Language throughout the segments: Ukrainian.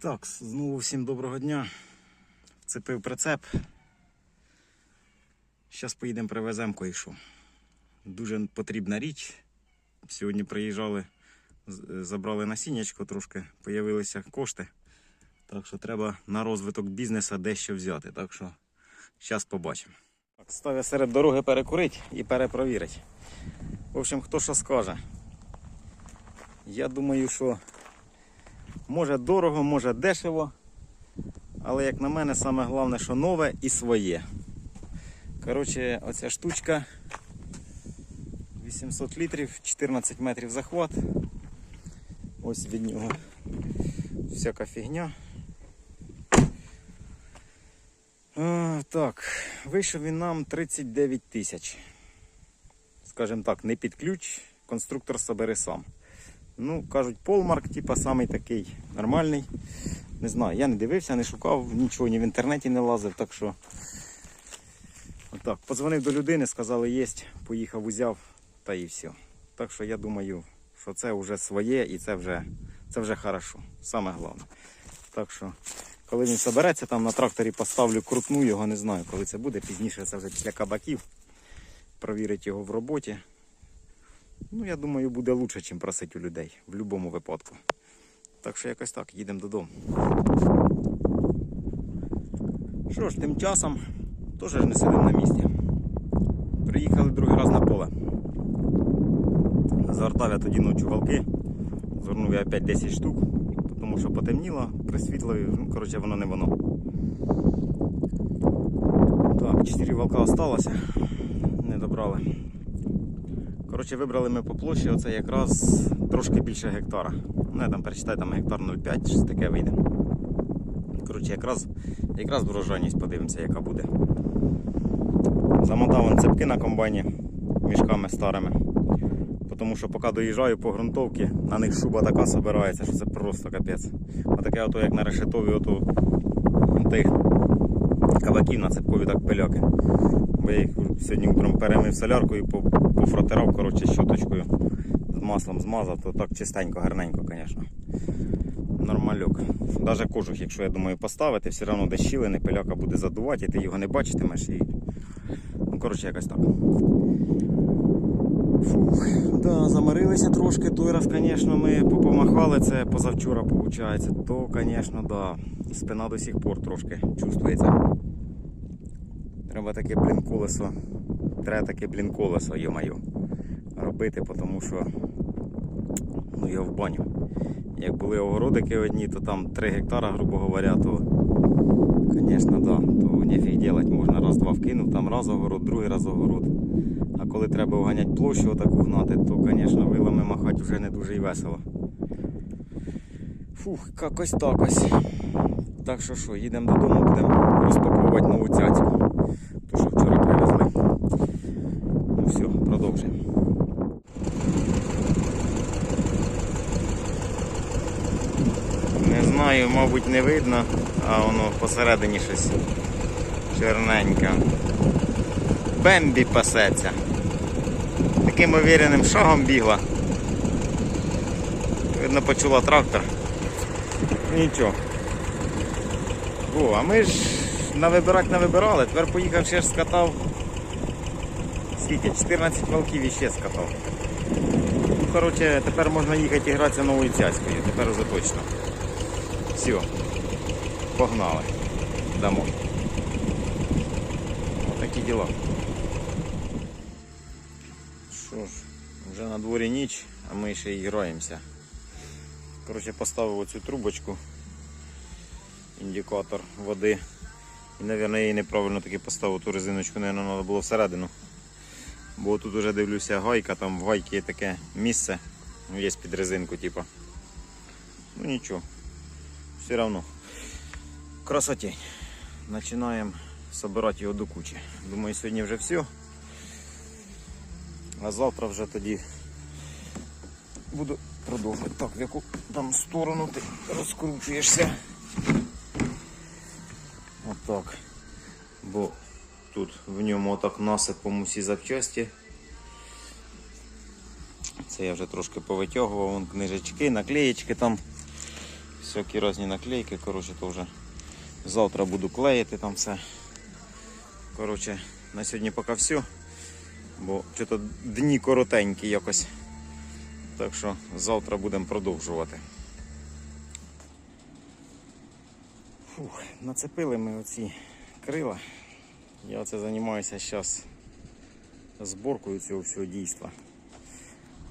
Так, знову всім доброго дня. Вцепив прицеп. Зараз поїдемо привеземо кое-що. Дуже потрібна річ. Сьогодні приїжджали, забрали насіннячко трошки, появилися кошти. Так що треба на розвиток бізнесу дещо взяти. Так що зараз побачимо. Так, ставлю серед дороги перекурити і перепровірити. В общем, хто що скаже. Я думаю, що Може дорого, може дешево. Але як на мене, саме головне, що нове і своє. Коротше, оця штучка 800 літрів, 14 метрів захват. Ось від нього всяка фігня. Так, вийшов він нам 39 тисяч. Скажімо так, не під ключ, конструктор собери сам. Ну, кажуть, полмарк, типа, самий такий нормальний. Не знаю, я не дивився, не шукав, нічого ні в інтернеті не лазив, так що. Отак. Подзвонив до людини, сказали, є, поїхав, узяв, та і все. Так що я думаю, що це вже своє і це вже, це вже хорошо. Саме головне. Так що, коли він собереться, там на тракторі поставлю, крутну його, не знаю, коли це буде. Пізніше це вже після кабаків. Провірить його в роботі. Ну, я думаю, буде краще, ніж просити у людей в будь-якому випадку. Так що якось так, їдемо додому. Що ж, тим часом теж не сидимо на місці. Приїхали другий раз на поле. Згортав я тоді ночі валки. Звернув я опять 10 штук, тому що потемніло, присвітло, ну, коротше, воно не воно. Так, 4 валка залишилося, не добрали. Коротше, вибрали ми по площі, оце якраз трошки більше гектара. Ну, я там перечитай, там гектар 0,5, щось таке вийде. Коротше, якраз, якраз врожайність подивимося, яка буде. Замотав вон цепки на комбайні мішками старими. Тому що поки доїжджаю по ґрунтовці, на них шуба така собирається, що це просто капець. Отаке ото, як на решетові, ото тих кабаків на цепкові так пиляки. Бо я їх сьогодні утром перемив соляркою, по- пофротирав коротше, щоточкою. З маслом змазав, то так чистенько, гарненько, звісно. Нормальок. Даже кожух, якщо я думаю поставити, все одно де щілини, пиляка буде задувати, і ти його не бачитимеш. І... Ну, коротше, якось так. Фух, да, заморилися трошки. Той раз, звісно, ми попомахали це позавчора, виходить. То, звісно, да. Спина до сих пор трошки чувствується. Треба таке, блін, колесо. Треба таке, блін, колесо, йо-моє, робити, тому що ну я в баню. Як були огородики одні, то там 3 гектара, грубо говоря, то, звісно, да, то нефіг делать. Можна раз-два вкинув, там раз огород, другий раз огород. А коли треба оганяти площу отаку гнати, то, звісно, вилами махати вже не дуже і весело. Фух, якось так ось. Так що що, їдемо додому, будемо розпаковувати нову цяцьку. Ту, що вчора привезли. Ну все, продовжуємо. Не знаю, мабуть, не видно, а воно посередині щось чорненьке. Бембі пасеться. Таким увереним шагом бігла. Видно, почула трактор. Нічого. О, а ми ж навибирати навибирали, тепер поїхав ще ж скатав. Скільки? 14 волків іще скатав. Ну, коротше, тепер можна їхати і гратися новою цяцькою, тепер уже точно. Все. Погнали. Домой. Такі діла. Що ж, вже на дворі ніч, а ми ще й граємося. Коротше, поставив оцю трубочку, індикатор води. І, мабуть, я неправильно таки поставив ту резиночку, мабуть, треба було всередину. Бо тут вже дивлюся гайка, там в гайки є таке місце, ну, є під резинку, типа. Ну нічого, все одно. Красотень. Починаємо збирати його до кучі. Думаю, сьогодні вже все. А завтра вже тоді буду продовжувати. Так, в яку там сторону ти розкручуєшся. Отак. Бо тут в ньому отак насипом усі запчасті. Це я вже трошки повитягував, вон книжечки, наклеєчки там. Всякі різні наклейки, коротше, то вже завтра буду клеїти там все. Коротше, на сьогодні поки все. Бо що-то дні коротенькі якось. Так що завтра будемо продовжувати. Фух, нацепили ми оці крила. Я оце займаюся зараз зборкою цього всього дійства.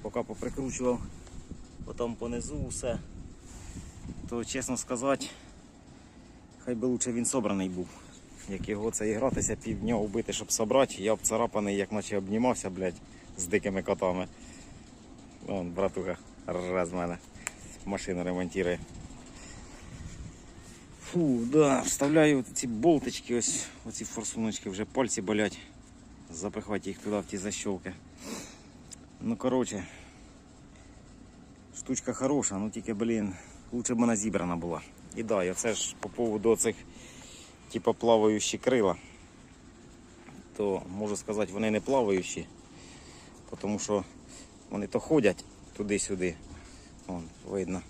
Поки поприкручував отам понизу усе, то чесно сказати, хай би лучше він собраний був. Як його це і гратися півдня убити, щоб собрати, я обцарапаний, як наче обнімався, блядь, з дикими котами. Вон, братуха, рже з мене. Машину ремонтує. Фу, да, вставляю ці болтички, ось оці форсуночки, вже пальці болять. Запихати їх туди в ті защолки. Ну коротше, штучка хороша, ну тільки, блін, лучше б вона зібрана була. І да, я це ж по поводу цих типа плаваючі крила. То можу сказати, вони не плаваючі, тому що вони то ходять туди-сюди. Вон, видно.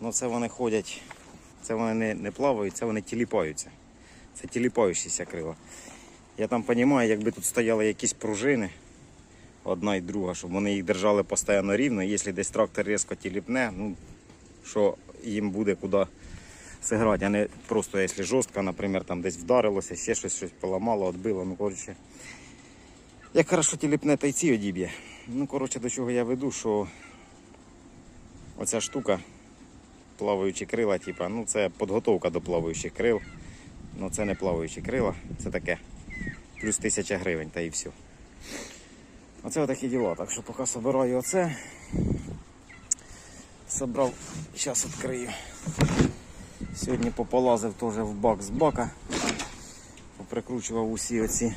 Ну це вони ходять, це вони не, не плавають, це вони тіліпаються. Це тіліпаючіся крила. Я там розумію, якби тут стояли якісь пружини, одна і друга, щоб вони їх держали постійно рівно. Якщо десь трактор різко тіліпне, ну що їм буде куди зіграти, а не просто якщо жорстко, наприклад, там десь вдарилося, ще щось, щось поламало, відбило. Ну, коротше, як хорошо тіліпне, та й ці одіб'є. Ну, коротше, до чого я веду, що оця штука, плаваючі крила, типа, ну це підготовка до плаваючих крил. Ну це не плаваючі крила, це таке. Плюс тисяча гривень та і все. Оце отакі діла. Так що поки собираю оце. Собрав, зараз відкрию. Сьогодні пополазив теж в бак з бака. Поприкручував усі оці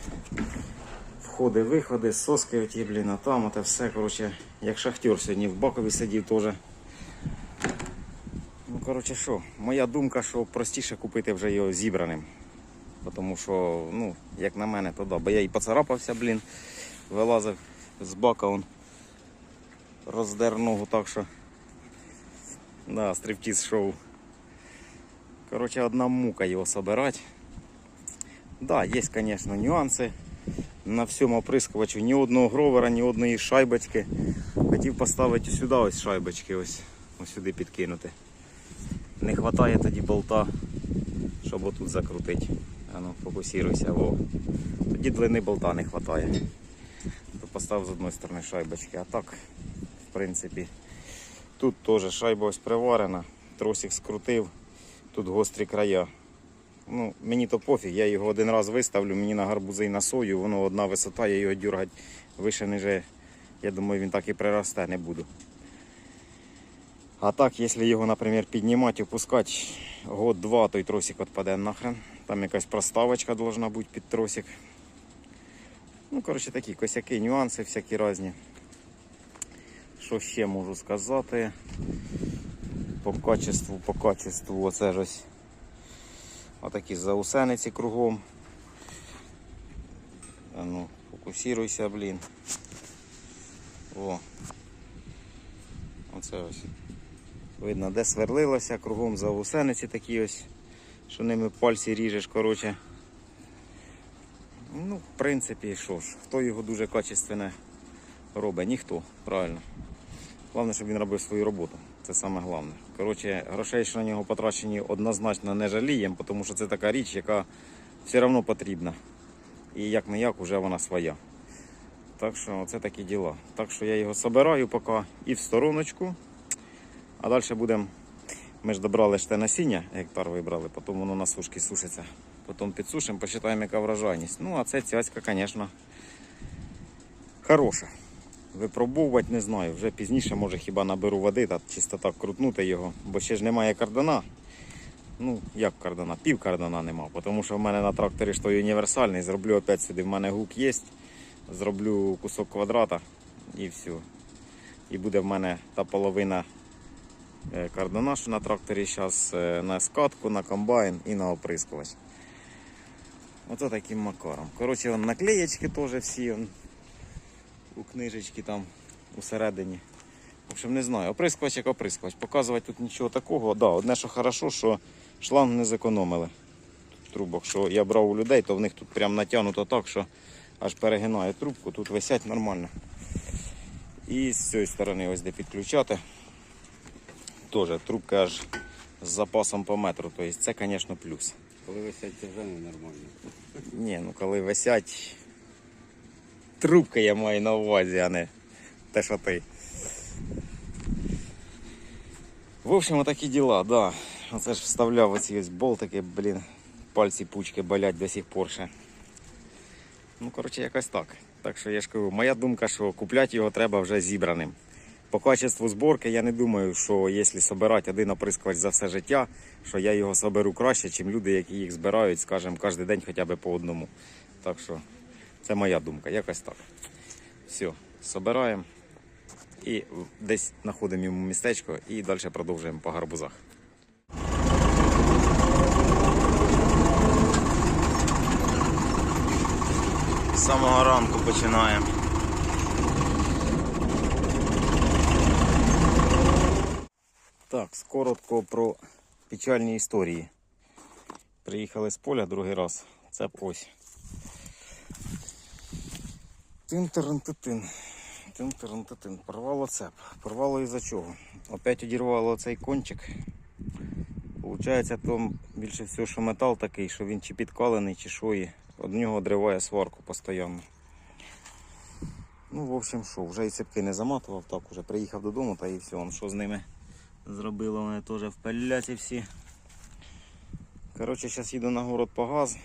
входи, виходи, соски оті, блін, а там оте все, коротше, як шахтер сьогодні в бакові сидів теж. Ну, коротше, що, моя думка, що простіше купити вже його зібраним. Тому що, ну, як на мене, то да. Бо я і поцарапався, блін, вилазив з бака, он роздер ногу так що. Да, стриптіз шоу. Коротше, одна мука його собирати. Да, є, звісно, нюанси. На всьому оприскувачу ні одного гровера, ні одної шайбочки. Хотів поставити сюди ось шайбочки, ось, ось сюди підкинути. Не вистачає тоді болта, щоб отут закрутити. А ну, фокусируйся, во. Тоді длини болта не вистачає. То постав з одної сторони шайбочки. А так, в принципі, тут теж шайба ось приварена, тросик скрутив, тут гострі края. Ну, мені то пофіг, я його один раз виставлю, мені на гарбузи і на сою, воно одна висота, я його дергати вище ниже. Я думаю, він так і приросте, не буду. А так, якщо його, наприклад, піднімати, опускати год-два, той тросик відпаде нахрен. Там якась проставочка должна бути під тросик. Ну, коротше, такі косяки, нюанси всякі різні. Що ще можу сказати? По качеству, по качеству, оце ж ось. Отакі заусениці кругом. А ну, фокусируйся, блін. О. Оце ось. Видно, де сверлилося, кругом заусениці такі ось, що ними пальці ріжеш, коротше. Ну, в принципі, що ж, хто його дуже качественне робить? Ніхто, правильно. Головне, щоб він робив свою роботу. Це саме головне. Коротше, грошей, що на нього потрачені, однозначно не жаліємо, тому що це така річ, яка все одно потрібна. І як не як, вже вона своя. Так що це такі діла. Так що я його собираю поки і в стороночку. А далі будемо. Ми ж добрали те насіння, гектар вибрали, потім воно на сушки сушиться. Потім підсушимо, посчитаємо, яка врожайність. Ну, а це цяцька, звісно, хороша. Випробовувати не знаю. Вже пізніше, може, хіба наберу води, та чисто так крутнути його, бо ще ж немає кардана. Ну, як кардана? Пів кардана нема, тому що в мене на тракторі ж той універсальний, зроблю опять сюди. В мене гук є, зроблю кусок квадрата і все. І буде в мене та половина е, кардана, що на тракторі зараз на скатку, на комбайн і на оприскувач. Оце таким макаром. Коротше, вон наклеєчки теж всі. вон у книжечки там усередині. В общем, не знаю. Оприскувач як оприскувач. Показувати тут нічого такого. Да, одне, що хорошо, що шланг не зекономили. Трубок, що я брав у людей, то в них тут прям натягнуто так, що аж перегинає трубку, тут висять нормально. І з цієї сторони ось де підключати. Теж трубка аж з запасом по метру. Тобто це, звісно, плюс. Коли висять, це вже ненормально. Ні, ну коли висять. Трубка я маю на увазі, а не те, що ти. В общем, отакі діла, да. Оце ж вставляв оці ось болтики, блін, пальці пучки болять до сих пор ще. Ну, коротше, якось так. Так що я ж кажу, моя думка, що купляти його треба вже зібраним. По качеству зборки я не думаю, що якщо збирати один оприскувач за все життя, що я його соберу краще, ніж люди, які їх збирають, скажімо, кожен день хоча б по одному. Так що це моя думка, якось так. Все, збираємо і десь знаходимо йому містечко і далі продовжуємо по гарбузах. З самого ранку починаємо. Так, коротко про печальні історії. Приїхали з поля другий раз. Це ось. Тин-тин-тин. Тин-тин-тин. Порвало цеп. Порвало із-за чого? Опять одірвало цей кончик. Получається, там більше всього, що метал такий, що він чи підкалений, чи що і од нього одриває сварку постійно. Ну, в общем, що, вже і цепки не заматував, так уже приїхав додому та і все. Он що з ними зробило, вони теж в пеляці всі. Коротше, зараз їду на город по газ.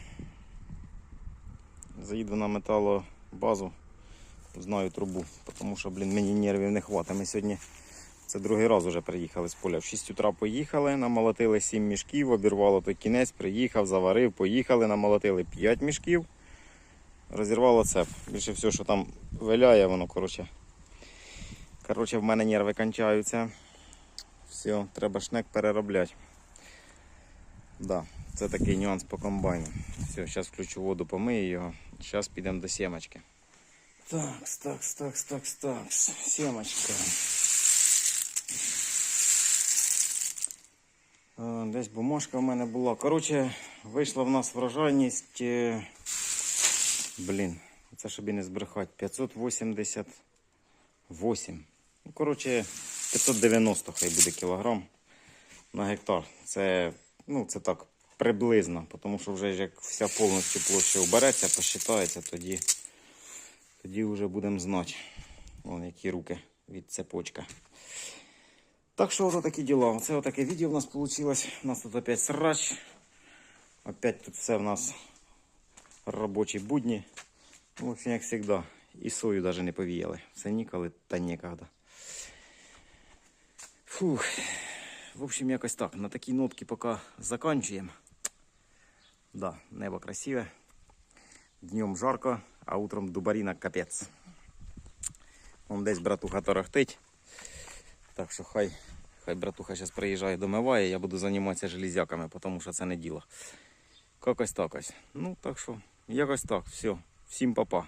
Заїду на металобазу, знаю трубу, тому що, блін, мені нервів не хватить. Ми сьогодні це другий раз вже приїхали з поля. В 6 утра поїхали, намолотили 7 мішків, обірвало той кінець, приїхав, заварив, поїхали, намолотили 5 мішків. Розірвало цеп. Більше всього, що там виляє, воно, коротше. Коротше, в мене нерви кончаються. Все, треба шнек переробляти. Да, це такий нюанс по комбайну. Все, зараз включу воду, помию його. Зараз підемо до сімочки. Так, так, так, так, так. Сімочка. Е, Десь бумажка в мене була. Коротше, вийшла в нас врожайність. е, Блін, це щоб і не збрехати. 588. Ну, коротше, 590 хай буде кілограм на гектар. Це, ну, це так приблизно, тому що вже як вся повністю площа убереться, посчитається, тоді, тоді вже будемо знати, вон які руки від цепочка. Так що ось такі діла. Це отаке відео в нас вийшло. У нас тут опять срач. Опять тут все в нас робочі будні. Ну, як завжди. І сою навіть не повіяли. Все ніколи та ніколи. Фух. В общем, якось так. На такій нотці поки закінчуємо. Да, небо красиве. Днем жарко, а утром дубарина капець. Вон десь братуха торохтить. Так що хай, хай братуха зараз приїжджає, домиває, я буду займатися железяками, тому що це не діло. Якось так ось. Ну, так що, якось так. Все. Всім па-па.